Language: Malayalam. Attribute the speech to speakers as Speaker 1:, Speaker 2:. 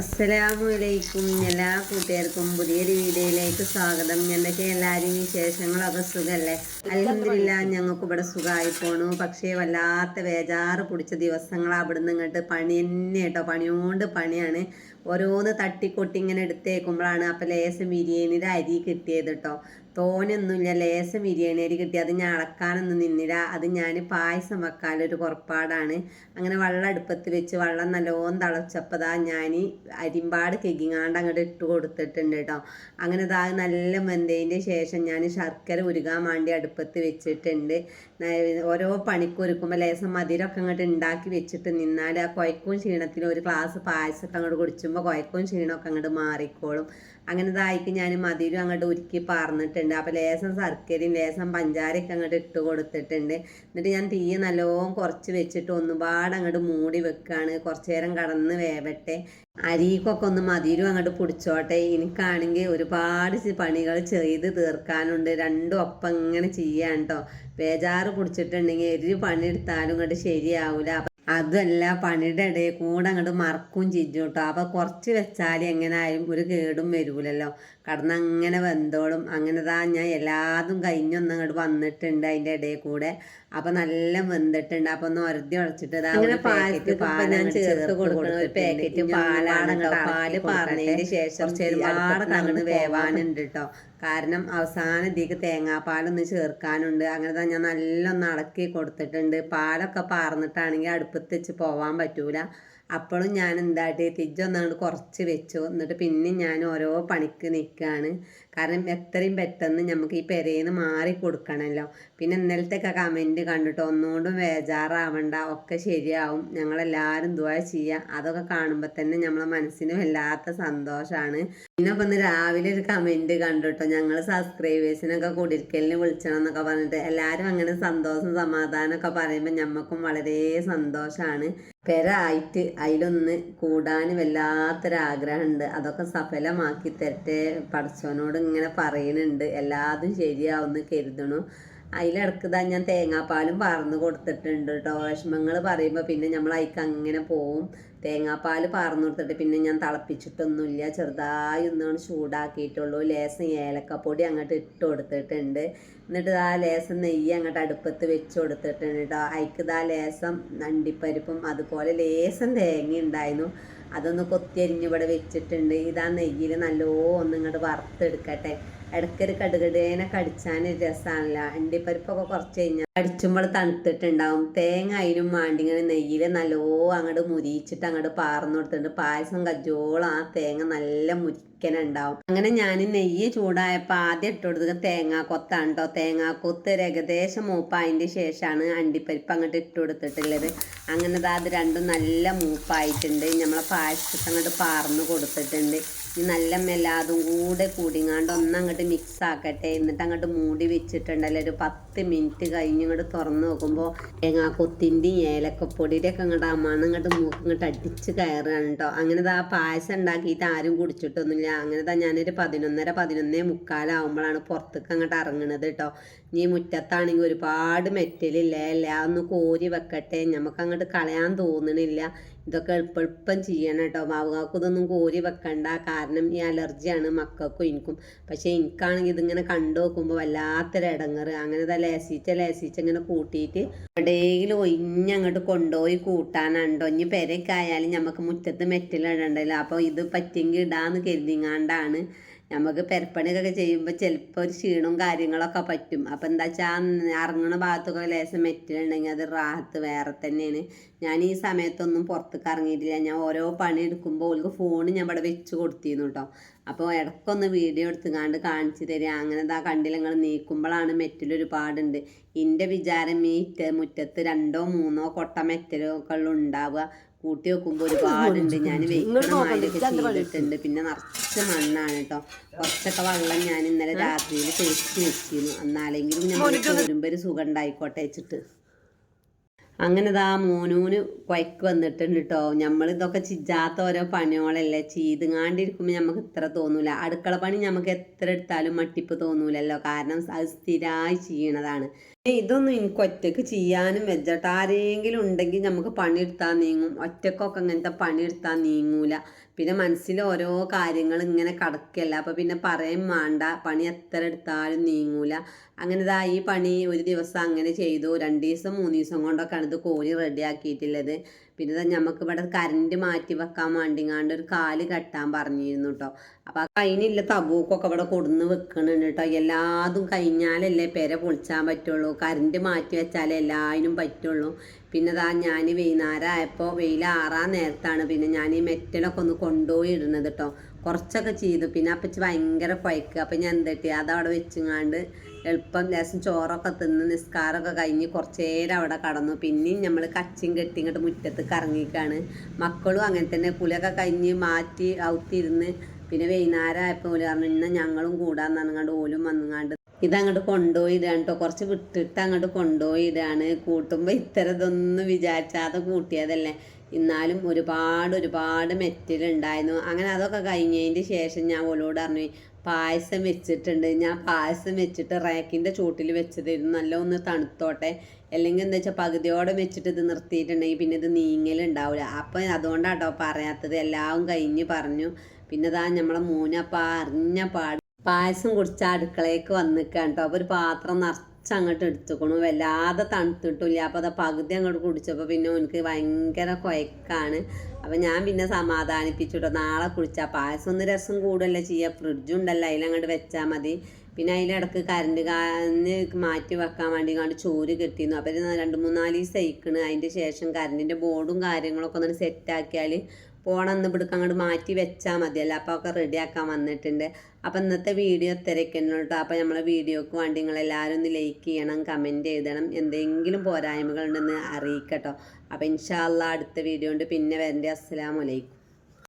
Speaker 1: അസ്സലാമലൈക്കും എല്ലാ കൂട്ടുകാർക്കും പുതിയൊരു വീഡിയോയിലേക്ക് സ്വാഗതം. എന്തൊക്കെ എല്ലാവരും വിശേഷങ്ങളൊക്കെ സുഖമല്ലേ അലഹമില്ല ഞങ്ങൾക്ക് ഇവിടെ സുഖമായി പോണു. പക്ഷേ വല്ലാത്ത വേജാറ് പിടിച്ച ദിവസങ്ങളാണ് അവിടുന്ന് ഇങ്ങോട്ട് പണി തന്നെ കേട്ടോ. പണിയോണ്ട് പണിയാണ്. ഓരോന്ന് തട്ടിക്കൊട്ടി ഇങ്ങനെ എടുത്തേക്കുമ്പോഴാണ് അപ്പം ലേശം ബിരിയാണിയുടെ അരി കിട്ടിയത് കേട്ടോ. തോനൊന്നുമില്ല. ലേശം ബിരിയാണി അരി കിട്ടി. അത് ഞാൻ അളക്കാനൊന്നും നിന്നില്ല. അത് ഞാൻ പായസം വെക്കാനൊരു കുറപ്പാടാണ് അങ്ങനെ വെള്ളം അടുപ്പത്ത് വെച്ച് വെള്ളം നല്ലോണം തിളച്ചപ്പോൾ ഞാൻ അരിമ്പാട് കെകിങ്ങാണ്ട് അങ്ങോട്ട് ഇട്ട് കൊടുത്തിട്ടുണ്ട് കേട്ടോ അങ്ങനെ ദാ നല്ല വെന്തതിന്റെ ശേഷം ഞാൻ ശർക്കര ഉരുകാൻ വേണ്ടി അടുപ്പത്ത് വെച്ചിട്ടുണ്ട്. ഓരോ പണിക്കൊരുക്കുമ്പോൾ ലേശം മധുരമൊക്കെ അങ്ങോട്ട് ഉണ്ടാക്കി വെച്ചിട്ട് നിന്നാൽ ആ കുഴക്കും ക്ഷീണത്തിലും ഒരു ഗ്ലാസ് പായസമൊക്കെ അങ്ങോട്ട് കുടിച്ചുമ്പോൾ കുഴക്കും ക്ഷീണമൊക്കെ അങ്ങോട്ട് മാറിക്കോളും. അങ്ങനെ ഇതായിട്ട് ഞാൻ മധുരം അങ്ങോട്ട് ഉരുക്കി പാർന്നിട്ടുണ്ട്. അപ്പോൾ ലേസം ശർക്കരയും ലേസം പഞ്ചാരയൊക്കെ അങ്ങോട്ട് ഇട്ട് കൊടുത്തിട്ടുണ്ട്. എന്നിട്ട് ഞാൻ തീ നല്ലോണം കുറച്ച് വെച്ചിട്ട് ഒന്നുപാട് അങ്ങോട്ട് മൂടി വെക്കുകയാണ് കുറച്ച് നേരം കടന്ന് വേവട്ടെ. അരിക്കൊക്കെ ഒന്ന് മധുരം അങ്ങോട്ട് പിടിച്ചോട്ടെ. എനിക്കാണെങ്കിൽ ഒരുപാട് പണികൾ ചെയ്ത് തീർക്കാനുണ്ട്. രണ്ടും ഒപ്പം ഇങ്ങനെ ചെയ്യാൻ കേട്ടോ ബേജാറ് പിടിച്ചിട്ടുണ്ടെങ്കിൽ ഒരു പണിയെടുത്താലും ഇങ്ങോട്ട് ശരിയാവില്ല അതല്ല പണിയുടെ ഇടയിൽ കൂടെ അങ്ങോട്ട് മറക്കും ചിജു കേട്ടോ. അപ്പോൾ കുറച്ച് വെച്ചാൽ എങ്ങനായാലും ഒരു കേടും വരൂലല്ലോ. കടന്ന് അങ്ങനെ വെന്തോളും. അങ്ങനെ താ ഞാൻ എല്ലാതും കഴിഞ്ഞൊന്നും അങ്ങോട്ട് വന്നിട്ടുണ്ട് അതിന്റെ ഇടയിൽ കൂടെ. അപ്പോൾ നല്ല വെന്തിട്ടുണ്ട്. അപ്പോൾ ഒന്ന് ഒരതി ഉടച്ചിട്ട് പാക്കറ്റ് പാൽ ഞാൻ ചേർത്ത് കൊടുക്കണം ഒരു പാക്കറ്റ് പാലാണ് കേട്ടോ. പാൽ പറഞ്ഞതിന് ശേഷം ഒരുപാട് വേവാനുണ്ട് കേട്ടോ. കാരണം അവസാനം ഇതിക്ക് തേങ്ങാപ്പാലൊന്ന് ചേർക്കാനുണ്ട്. അങ്ങനെ തന്നെ ഞാൻ നല്ലൊന്ന് അടക്കി കൊടുത്തിട്ടുണ്ട്. പാലൊക്കെ പാർന്നിട്ടാണെങ്കിൽ അടുപ്പത്ത് വെച്ച് പോവാൻ പറ്റൂല. അപ്പോഴും ഞാൻ എന്തായിട്ട് തിരിച്ചൊന്നങ്ങോട്ട് കുറച്ച് വെച്ചു. എന്നിട്ട് പിന്നെ ഞാൻ ഓരോ പണിക്ക് നിൽക്കുകയാണ് കാരണം എത്രയും പെട്ടെന്ന് നമുക്ക് ഈ പെരേന്ന് മാറി കൊടുക്കണമല്ലോ പിന്നെ ഇന്നലത്തെ ഒക്കെ കമന്റ് കണ്ടിട്ട് ഒന്നുകൊണ്ടും ബേജാറാവണ്ട ഒക്കെ ശരിയാവും. ഞങ്ങളെല്ലാവരും ദുവാ ചെയ്യുക അതൊക്കെ കാണുമ്പോൾ തന്നെ നമ്മളെ മനസ്സിന് വല്ലാത്ത സന്തോഷമാണ് പിന്നെ ഇന്ന് രാവിലെ ഒരു കമന്റ് കണ്ടിട്ടോ. ഞങ്ങൾ സബ്സ്ക്രൈബേഴ്സിനൊക്കെ കുടിരിക്കലിന് വിളിച്ചണം എന്നൊക്കെ പറഞ്ഞിട്ട് എല്ലാവരും അങ്ങനെ സന്തോഷം സമാധാനം ഒക്കെ പറയുമ്പോൾ ഞമ്മക്കും വളരെ സന്തോഷമാണ് പെരായിട്ട് അതിലൊന്ന് അതിലൊന്ന് കൂടാൻ വല്ലാത്തൊരാഗ്രഹമുണ്ട് അതൊക്കെ സഫലമാക്കി തരട്ടെ പഠിച്ചവനോട് ഇങ്ങനെ പറയുന്നുണ്ട് എല്ലാതും ശരിയാവുമെന്ന് കരുതണു. അതിലിടക്ക് ഇതാ ഞാൻ തേങ്ങാപ്പാലും പാർന്ന് കൊടുത്തിട്ടുണ്ട് കേട്ടോ വിഷമങ്ങൾ പറയുമ്പോൾ പിന്നെ നമ്മൾ അതിക്ക് അങ്ങനെ പോവും. തേങ്ങാപ്പാൽ പാർന്ന് കൊടുത്തിട്ട് പിന്നെ ഞാൻ തിളപ്പിച്ചിട്ടൊന്നുമില്ല. ചെറുതായി ഒന്നാണ് ചൂടാക്കിയിട്ടുള്ളൂ. ലേസം ഏലക്കപ്പൊടി അങ്ങോട്ട് ഇട്ട് കൊടുത്തിട്ടുണ്ട്. എന്നിട്ട് ആ ലേസം നെയ്യ് അങ്ങോട്ട് അടുപ്പത്ത് വെച്ച് കൊടുത്തിട്ടുണ്ട് കേട്ടോ അതിക്ക് ഇതാ ലേസം അണ്ടിപ്പരിപ്പും അതുപോലെ ലേസം തേങ്ങ ഉണ്ടായിരുന്നു. അതൊന്ന് കൊത്തിയരിഞ്ഞ് ഇവിടെ വെച്ചിട്ടുണ്ട്. ഇതാ നെയ്യിൽ നല്ലോ ഒന്ന് ഇങ്ങോട്ട് വറുത്തെടുക്കട്ടെ. ഇടയ്ക്കൊരു കടുകടേനെ കടിച്ചാൻ രസമാണല്ലോ അണ്ടിപ്പരിപ്പൊക്കെ കുറച്ച് കഴിഞ്ഞാൽ കടിച്ചുമ്പോൾ തണുത്തിട്ടുണ്ടാവും. തേങ്ങ അതിനും വേണ്ടി ഇങ്ങനെ നെയ്യിൽ നല്ലോ അങ്ങോട്ട് മുരിച്ചിട്ട് അങ്ങോട്ട് പാർന്നു കൊടുത്തിട്ടുണ്ട് പായസം കജ്ജോളം ആ തേങ്ങ നല്ല മുരിക്കനുണ്ടാവും അങ്ങനെ ഞാൻ നെയ്യ് ചൂടായപ്പോൾ ആദ്യം ഇട്ട് കൊടുത്തത് തേങ്ങാ കൊത്താണ് കേട്ടോ തേങ്ങാക്കൊത്ത് ഒരു ഏകദേശം മൂപ്പായതിന്റെ ശേഷമാണ് അണ്ടിപ്പരിപ്പ് അങ്ങോട്ട് ഇട്ട് കൊടുത്തിട്ടുള്ളത്. അങ്ങനെ അത് രണ്ടും നല്ല മൂപ്പായിട്ടുണ്ട്. നമ്മളെ പായസത്തിൽ അങ്ങോട്ട് പാർന്ന് കൊടുത്തിട്ടുണ്ട്. ഇനി നല്ല മെല്ലാതും കൂടെ കൂടിങ്ങാണ്ട് ഒന്ന് അങ്ങോട്ട് മിക്സ് ആക്കട്ടെ എന്നിട്ട് അങ്ങോട്ട് മൂടി വെച്ചിട്ടുണ്ടല്ലോ. ഒരു പത്ത് മിനിറ്റ് കഴിഞ്ഞ് ഇങ്ങോട്ട് തുറന്ന് നോക്കുമ്പോൾ തേങ്ങാ കൊത്തിന്റെയും ഏലക്കപ്പൊടിയുടെ ഒക്കെ അങ്ങോട്ട് ആ അങ്ങോട്ട് മൂക്ക് ഇങ്ങോട്ട് അടിച്ച് കയറുകയാണ് കേട്ടോ അങ്ങനെ ആ പായസം ഉണ്ടാക്കിയിട്ട് ആരും കുടിച്ചിട്ടൊന്നുമില്ല. അങ്ങനെ താ ഞാനൊരു പതിനൊന്നര പതിനൊന്നേ മുക്കാലാവുമ്പോഴാണ് പുറത്തേക്ക് അങ്ങോട്ട് ഇറങ്ങണത് കേട്ടോ ഇനി മുറ്റത്താണെങ്കിൽ ഒരുപാട് മെറ്റലില്ലേ? അല്ല ഒന്ന് കോരി വെക്കട്ടെ. നമുക്ക് അങ്ങോട്ട് കളയാൻ തോന്നണില്ല. ഇതൊക്കെ എളുപ്പം ചെയ്യണം കേട്ടോ ബാബുകാക്കും ഇതൊന്നും കോരി വെക്കണ്ട. കാരണം ഈ അലർജിയാണ് മക്കൾക്കും എനിക്കും. പക്ഷേ എനിക്കാണെങ്കിൽ ഇതിങ്ങനെ കണ്ടു നോക്കുമ്പോൾ വല്ലാത്തൊരു ഇടങ്ങറ് അങ്ങനെ ഇതാ ലേസിച്ച ലേസിച്ച ഇങ്ങനെ കൂട്ടിയിട്ട് എവിടെയെങ്കിലും ഒഴിഞ്ഞങ്ങോട്ട് കൊണ്ടുപോയി കൂട്ടാനുണ്ടോ? ഇനി പെരക്കായാലും നമുക്ക് മുറ്റത്ത് മെറ്റലിടണ്ടല്ലോ അപ്പോൾ ഇത് പറ്റിയെങ്കിൽ ഇടാന്ന് കരുതിങ്ങാണ്ടാണ്. നമുക്ക് പെരപ്പണിയൊക്കെ ചെയ്യുമ്പോൾ ചിലപ്പോൾ ഒരു ക്ഷീണവും കാര്യങ്ങളൊക്കെ പറ്റും. അപ്പം എന്താ വെച്ചാൽ ഇറങ്ങണ ഭാഗത്തൊക്കെ ലേശം മെറ്റിലുണ്ടെങ്കിൽ അത് റാഹത്ത് വേറെ തന്നെയാണ്. ഞാൻ ഈ സമയത്തൊന്നും പുറത്തേക്ക് ഇറങ്ങിയിട്ടില്ല. ഞാൻ ഓരോ പണി എടുക്കുമ്പോൾ ഓൾക്ക് ഫോൺ ഞാൻ ഇവിടെ വെച്ച് കൊടുത്തിരുന്നു കേട്ടോ അപ്പോൾ ഇടയ്ക്കൊന്ന് വീഡിയോ എടുത്തുകാണ്ട് കാണിച്ചു തരിക അങ്ങനെ ഇതാ കണ്ടില്ല നിങ്ങൾ നീക്കുമ്പോഴാണ് മെറ്റിലൊരുപാടുണ്ട് എന്റെ വിചാരം ഈ മുറ്റത്ത് രണ്ടോ മൂന്നോ കൊട്ട മെറ്റലുകളുണ്ടാവുക കൂട്ടി വെക്കുമ്പോൾ ഒരുപാടുണ്ട് ഞാൻ വെക്കണമായിട്ടൊക്കെ ചെയ്തിട്ടുണ്ട്. പിന്നെ നിറച്ച് മണ്ണാണ് കേട്ടോ കുറച്ചൊക്കെ വെള്ളം ഞാൻ ഇന്നലെ രാത്രിയിൽ തേച്ച് വെച്ചിരുന്നു. എന്നാലെങ്കിലും നമ്മൾ വരുമ്പോൾ ഒരു സുഖം ഉണ്ടായിക്കോട്ടെ വെച്ചിട്ട്. അങ്ങനെ ഇതാ മോനൂന് കൊയക്ക് വന്നിട്ടുണ്ട് കേട്ടോ നമ്മളിതൊക്കെ ചിജാത്ത ഓരോ പണികളല്ലേ ചെയ്തുങ്ങാണ്ടിരിക്കുമ്പോൾ നമുക്ക് ഇത്ര തോന്നൂല. അടുക്കള പണി നമുക്ക് എത്ര എടുത്താലും മട്ടിപ്പ് തോന്നൂലല്ലോ. കാരണം അത് സ്ഥിരമായി ചെയ്യണതാണ് ഇതൊന്നും എനിക്ക് ഒറ്റയ്ക്ക് ചെയ്യാനും വെച്ചോട്ടോ ആരെങ്കിലും ഉണ്ടെങ്കിൽ നമുക്ക് പണിയെടുത്താൽ നീങ്ങും. ഒറ്റക്കൊക്കെ അങ്ങനത്തെ പണിയെടുത്താൽ നീങ്ങൂല. പിന്നെ മനസ്സിൽ ഓരോ കാര്യങ്ങൾ ഇങ്ങനെ കടക്കല്ല. അപ്പോൾ പിന്നെ പറയും വേണ്ട പണി എത്ര എടുത്താലും നീങ്ങൂല. അങ്ങനെ ദാ ഈ പണി ഒരു ദിവസം അങ്ങനെ ചെയ്തു. രണ്ട് ദിവസം മൂന്ന് ദിവസം കൊണ്ടൊക്കെയാണ് ഇത് കോഴി റെഡിയാക്കിയിട്ടുള്ളത്. പിന്നെ ഇതാ നമുക്ക് ഇവിടെ കറണ്ട് മാറ്റി വെക്കാൻ വേണ്ടിങ്ങാണ്ട് ഒരു കാൽ കെട്ടാൻ പറഞ്ഞിരുന്നു കേട്ടോ അപ്പോൾ കഴിഞ്ഞില്ല തബൂക്കൊക്കെ ഇവിടെ കൊടുന്ന് വെക്കണുണ്ട് കേട്ടോ എല്ലാതും കഴിഞ്ഞാലല്ലേ പെര പൊളിച്ചാൻ പറ്റുള്ളൂ. കറണ്ട് മാറ്റി വെച്ചാലേ എല്ലാതിനും പറ്റുള്ളൂ. പിന്നെ ഇതാ ഞാൻ വൈകുന്നേരം ആയപ്പോൾ വെയിൽ നേരത്താണ് പിന്നെ ഞാൻ ഈ മെറ്റലൊക്കെ ഒന്ന് കൊണ്ടുപോയി ഇടുന്നത് കേട്ടോ കുറച്ചൊക്കെ ചെയ്തു. പിന്നെ അപ്പച്ച് ഭയങ്കര കുഴക്കുക അപ്പം ഞാൻ എന്തെട്ടി അതവിടെ വെച്ചുങ്ങാണ്ട് എളുപ്പം ലേശം ചോറൊക്കെ തിന്ന് നിസ്കാരമൊക്കെ കഴിഞ്ഞ് കുറച്ച് നേരം അവിടെ കടന്നു. പിന്നെയും നമ്മൾ കച്ചിയും കെട്ടി ഇങ്ങോട്ട് മുറ്റത്ത് കറങ്ങിക്കാണ്. മക്കളും അങ്ങനെ തന്നെ കുളിയൊക്കെ കഴിഞ്ഞ് മാറ്റി ഔത്തിരുന്ന് പിന്നെ വൈകുന്നേരം ആയപ്പോൾ ഓൽ പറഞ്ഞു ഇന്ന് ഞങ്ങളും കൂടാന്ന് പറഞ്ഞുകൊണ്ട് ഓലും വന്നുങ്ങാണ്ട് ഇതങ്ങോട്ട് കൊണ്ടുപോയി ഇടാണ് കേട്ടോ കുറച്ച് വിട്ടിട്ട് അങ്ങോട്ട് കൊണ്ടുപോയി ഇടാണ് കൂട്ടുമ്പോൾ ഇത്തരം ഇതൊന്നും വിചാരിച്ചാതെ കൂട്ടിയതല്ലേ. എന്നാലും ഒരുപാട് ഒരുപാട് മെറ്റലുണ്ടായിരുന്നു അങ്ങനെ അതൊക്കെ കഴിഞ്ഞതിന്റെ ശേഷം ഞാൻ ഓലോട് പറഞ്ഞു പായസം വെച്ചിട്ടുണ്ട്. ഞാൻ പായസം വെച്ചിട്ട് റാക്കിന്റെ ചൂട്ടിൽ വെച്ചതായിരുന്നു. നല്ല ഒന്ന് തണുത്തോട്ടെ. അല്ലെങ്കിൽ എന്താ വെച്ചാൽ പകുതിയോടെ വെച്ചിട്ട് ഇത് നിർത്തിയിട്ടുണ്ടെങ്കിൽ പിന്നെ ഇത് നീങ്ങലുണ്ടാവില്ല അപ്പം അതുകൊണ്ടാട്ടോ പറയാത്തത്. എല്ലാം കഴിഞ്ഞ് പറഞ്ഞു. പിന്നെ ഇതാ നമ്മളെ മൂന്നപ്പ അറിഞ്ഞ പാട് പായസം കുടിച്ച അടുക്കളയ്ക്ക് വന്നിക്കാൻ കേട്ടോ അപ്പോൾ ഒരു പാത്രം നിറച്ച് അങ്ങോട്ട് എടുത്തുക്കണു. വല്ലാതെ തണുത്തിട്ടില്ല. അപ്പോൾ അത് പകുതി അങ്ങോട്ട് കുടിച്ചപ്പോൾ പിന്നെ എനിക്ക് ഭയങ്കര കുഴക്കാണ് അപ്പം ഞാൻ പിന്നെ സമാധാനിപ്പിച്ചിട്ടോ. നാളെ കുടിച്ചാൽ പായസം ഒന്ന് രസം കൂടുതലല്ലേ ചെയ്യുക ഫ്രിഡ്ജുണ്ടല്ലോ അതിലങ്ങോട്ട് വെച്ചാൽ മതി. പിന്നെ അതിലിടക്ക് കറണ്ട് കാന്ന് മാറ്റി വെക്കാൻ വേണ്ടി കണ്ട് ചോറ് കെട്ടിയിരുന്നു അപ്പോൾ ഇത് രണ്ട് മൂന്നാൽ ദിവസം അയക്കണ് അതിന്റെ ശേഷം കറണ്ടിന്റെ ബോർഡും കാര്യങ്ങളൊക്കെ ഒന്ന് സെറ്റാക്കിയാൽ പോണെന്ന് ഇവിടേക്ക് അങ്ങോട്ട് മാറ്റി വെച്ചാൽ മതിയല്ലോ. അപ്പോൾ ഒക്കെ റെഡിയാക്കാൻ വന്നിട്ടുണ്ട്. അപ്പോൾ ഇന്നത്തെ വീഡിയോ തിരക്കുന്നു കേട്ടോ. അപ്പോൾ നമ്മളെ വീഡിയോക്ക് വേണ്ടി നിങ്ങളെല്ലാവരും ഒന്ന് ലൈക്ക് ചെയ്യണം കമന്റ് ചെയ്തണം എന്തെങ്കിലും പോരായ്മകളുണ്ടെന്ന് അറിയിക്കട്ടോ. അപ്പോൾ ഇൻഷാല്ല അടുത്ത വീഡിയോ ഉണ്ട് പിന്നെ വരണ്ടേ. അസ്സലാമലൈക്കും